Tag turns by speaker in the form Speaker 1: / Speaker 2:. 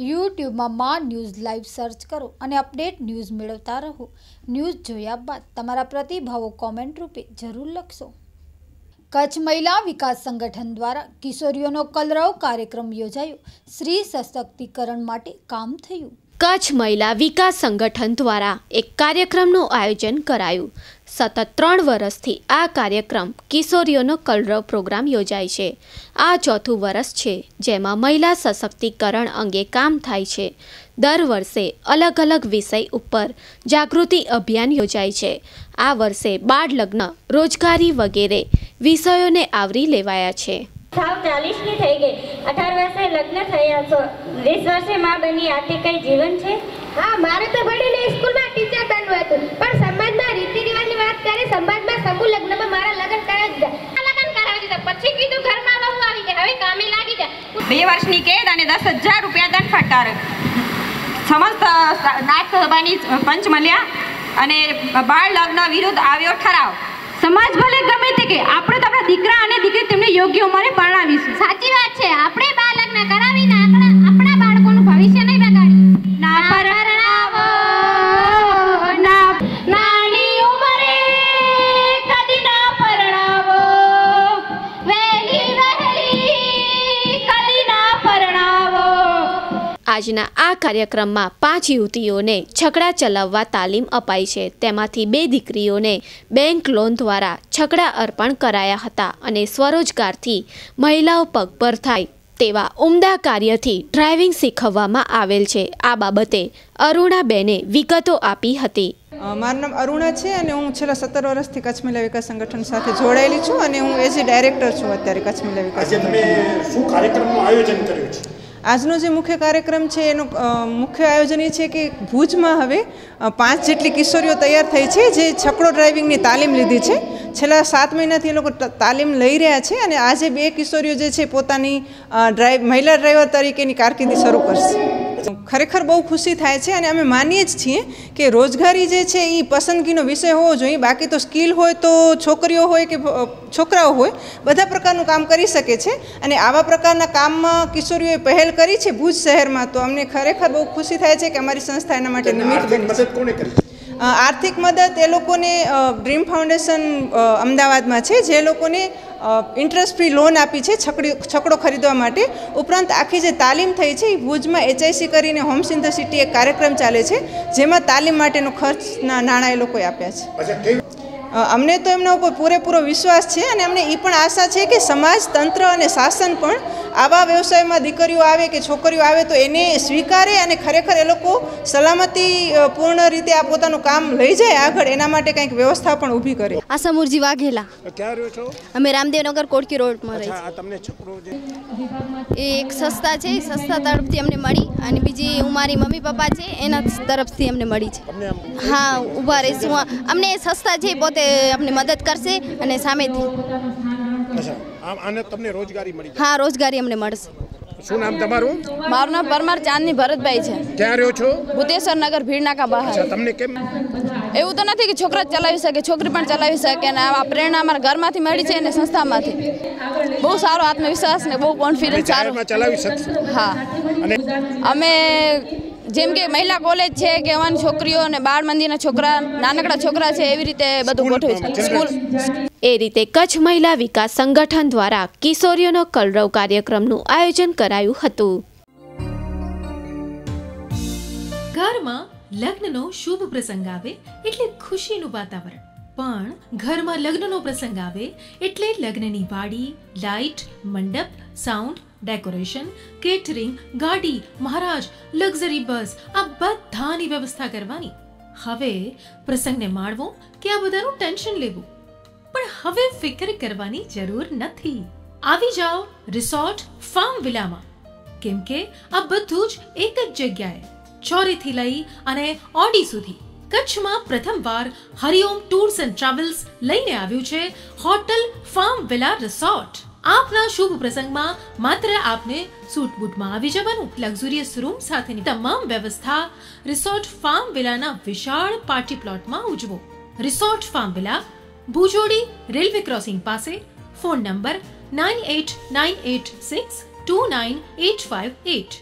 Speaker 1: યુટ્યુબમાં માં news live search કરો અને અપડેટ ન્યૂઝ મેળવતા રહો. ન્યૂઝ જોયા બાદ તમારા પ્રતિભાવો કોમેન્ટ રૂપે જરૂર લખશો. કચ્છ મહિલા વિકાસ સંગઠન દ્વારા કિશોરીઓનો કલરવ કાર્યક્રમ યોજાયો. સ્ત્રી સશક્તિકરણ માટે કામ થયું.
Speaker 2: કચ્છ મહિલા વિકાસ સંગઠન દ્વારા એક કાર્યક્રમનું આયોજન કરાયું. સતત ત્રણ વર્ષથી આ કાર્યક્રમ કિશોરીઓનો કલરવ પ્રોગ્રામ યોજાય છે. આ ચોથું વર્ષ છે જેમાં મહિલા સશક્તિકરણ અંગે કામ થાય છે. દર વર્ષે અલગ અલગ વિષય ઉપર જાગૃતિ અભિયાન યોજાય છે. આ વર્ષે બાળ લગ્ન રોજગારી વગેરે વિષયોને આવરી લેવાયા છે.
Speaker 3: સાવ ચાલીસની થઈ ગઈ. અઢાર વર્ષે લગ્ન થયા છો. વીસ વર્ષે માં બની આથી કઈ જીવન છે?
Speaker 4: હા મારે તો ભણીને સ્કૂલમાં ટીચર બનવું હતું. પણ સમાજમાં રીતિ રિવાજની વાત કરે સમાજમાં સમૂહ લગ્નમાં મારા લગ્ન કરાવી દીધા. આ લગ્ન કરાવી દીધા. પછી કીધું ઘરમાં બહુ આવી ગયા હવે કામે લાગી જાય.
Speaker 5: બે વર્ષની કેદ અને દસ હજાર રૂપિયા દંડ ફટકાર. સમસ્ત નાયબ સભાની પંચ મળ્યા અને બાળ લગ્ન વિરુદ્ધ આવ્યો ઠરાવ. સમાજ ભલે ગમે તે કે, આપણે તો આપણા દીકરા અને દીકરી તેમને યોગ્ય ઉંમરે પરણાવીશું.
Speaker 4: સાચી વાત છે. આપણે બાળ લગ્ન કરાવીને આપણા આપણા
Speaker 2: આજના આ કાર્યક્રમમાં પાંચ યુવતીઓને છકડા ચલાવવા તાલીમ અપાઈ છે. તેમાંથી બે દીકરીઓને બેંક લોન દ્વારા છકડા અર્પણ કરાયા હતા અને સ્વરોજગારથી મહિલાઓ પગભર થાય તેવા ઉમદા કાર્યથી ડ્રાઇવિંગ શીખવવામાં આવેલ છે. આ બાબતે અરુણાબેને વિગતો આપી હતી.
Speaker 6: મારું નામ અરુણા છે અને હું છેલ્લા સત્તર વર્ષથી કચ્છ મહિલા વિકાસ સંગઠન સાથે જોડાયેલી છું અને હું એઝ એ ડાયરેક્ટર છું અત્યારે કચ્છ મહિલા વિકાસ
Speaker 7: આજે શું કાર્યક્રમનું આયોજન કર્યું છે?
Speaker 6: આજનો જે મુખ્ય કાર્યક્રમ છે, એનું મુખ્ય આયોજન એ છે કે ભુજમાં હવે પાંચ જેટલી કિશોરીઓ તૈયાર થઈ છે, જે છકડો ડ્રાઇવિંગની તાલીમ લીધી છે. છેલ્લા સાત મહિનાથી એ લોકો તાલીમ લઈ રહ્યા છે અને આજે બે કિશોરીઓ જે છે, પોતાની ડ્રાઈવ મહિલા ડ્રાઈવર તરીકેની કારકિર્દી શરૂ કરશે. ખરેખર બહુ ખુશી થાય છે અને અમે માનીએ જ છીએ કે રોજગારી જે છે એ પસંદગીનો વિષય હોવો જોઈએ. બાકી તો સ્કિલ હોય તો છોકરીઓ હોય કે છોકરાઓ હોય બધા પ્રકારનું કામ કરી શકે છે અને આવા પ્રકારના કામમાં કિશોરીઓએ પહેલ કરી છે ભુજ શહેરમાં તો અમને ખરેખર બહુ ખુશી થાય છે કે અમારી સંસ્થા એના માટે નિમિત્ત બની આર્થિક મદદ એ લોકોને ડ્રીમ ફાઉન્ડેશન અમદાવાદમાં છે. જે લોકોને ઇન્ટરેસ્ટ ફ્રી લોન આપી છે છકડી, છકડો ખરીદવા માટે. ઉપરાંત આખી જે તાલીમ થઈ છે, એ ભુજમાં એચઆઈસી કરીને હોમ ઇન ધ સિટી એક કાર્યક્રમ ચાલે છે, જેમાં તાલીમ માટેનો ખર્ચના નાણાં એ લોકોએ આપ્યા છે. અમને તો એમના ઉપર પૂરેપૂરો વિશ્વાસ છે અને અમને એ પણ આશા છે કે સમાજ તંત્ર અને શાસન પણ આવા વ્યવસાયમાં દીકરીઓ આવે કે છોકરીઓ આવે તો એને સ્વીકારે અને ખરેખર એ લોકો સલામતી પૂર્ણ રીતે આ પોતાનું કામ લઈ જાય આગળ એના માટે કંઈક વ્યવસ્થા પણ ઊભી કરે.
Speaker 8: આસામુરજી વાઘેલા.
Speaker 7: ક્યાં રહ્યો છો?
Speaker 8: અમે રામદેવનગર કોટકી રોડમાં રહી
Speaker 7: તમને છોકરો
Speaker 8: એ એક સંસ્થા છે એ સંસ્થા તરફથી અમને મળી અને બીજી હું મારી મમ્મી પપ્પા છે એના તરફથી અમને મળી છે. હા ઊભા રહીશું અમને એ સંસ્થા છે એ પોતે અમને મદદ કરશે અને સામેથી.
Speaker 7: આને તમને રોજગારી મળી
Speaker 8: હા રોજગારી અમને મળશે.
Speaker 7: શું નામ તમારું?
Speaker 9: મારું નામ પરમાર ચાંદની ભરતભાઈ છે.
Speaker 7: ક્યાં રહ્યો છો?
Speaker 9: ભૂતેશ્વર નગર ભીડનાકા બહાર.
Speaker 7: તમને કેમ?
Speaker 9: એવું તો નથી કે છોકરા ચલાવી શકે છોકરી પણ ચલાવી શકે અને આ પ્રેરણા અમારા ઘરમાંથી મળી છે અને સંસ્થામાંથી. બહુ સારો આત્મવિશ્વાસ ને બહુ કોન્ફિડન્સ સારો.
Speaker 7: ચલાવી શકશે.
Speaker 9: હા.
Speaker 7: અને
Speaker 9: અમે જેમ કે મહિલા કોલેજ છે કે અમારી છોકરીઓ અને બાળ મંદિરના છોકરા નાનકડા છોકરા છે એવી રીતે બધું ગોઠવી છે. સ્કૂલ
Speaker 2: એ રીતે કચ્છ મહિલા વિકાસ સંગઠન દ્વારા કિશોરીઓનો કલરવ કાર્યક્રમનું આયોજન કરાયું હતું.
Speaker 10: ઘરમાં લગ્નનો શુભ પ્રસંગ આવે એટલે ખુશીનું વાતાવરણ. પણ ઘરમાં લગ્નનો પ્રસંગ આવે એટલે લગ્નની વાડી, લાઇટ, મંડપ, સાઉન્ડ, ડેકોરેશન, કેટરિંગ, ગાડી, મહારાજ, લક્ઝરી બસ, આ બધાની વ્યવસ્થા કરવાની. હવે પ્રસંગને માણવો કે આ બધાનું ટેન્શન લેવું? પણ હવે ફિકર કરવાની જરૂર નથી. આવી જાઓ રિસોર્ટ ફાર્મ વિલામાં. કેમ કે આ બધું જ એક જ જગ્યાએ. ચોરીથી લઈ અને ઓડી સુધી. કચ્છમાં પ્રથમવાર હરિઓમ ટૂર્સ એન્ડ ટ્રાવેલ્સ લઈને આવ્યું છે હોટલ ફાર્મ વિલા રિસોર્ટ. આપના શુભ પ્રસંગમાં માત્ર આપને સૂટ બૂટમાં આવી જવાનું લક્ઝુરિયસ રૂમ સાથેની તમામ વ્યવસ્થા રિસોર્ટ ફાર્મ વિલાના વિશાળ પાર્ટી પ્લોટમાં ઉજવો. Resort farm villa, Bhujodi railway crossing પાસે, phone number nine eight nine eight six two nine eight five eight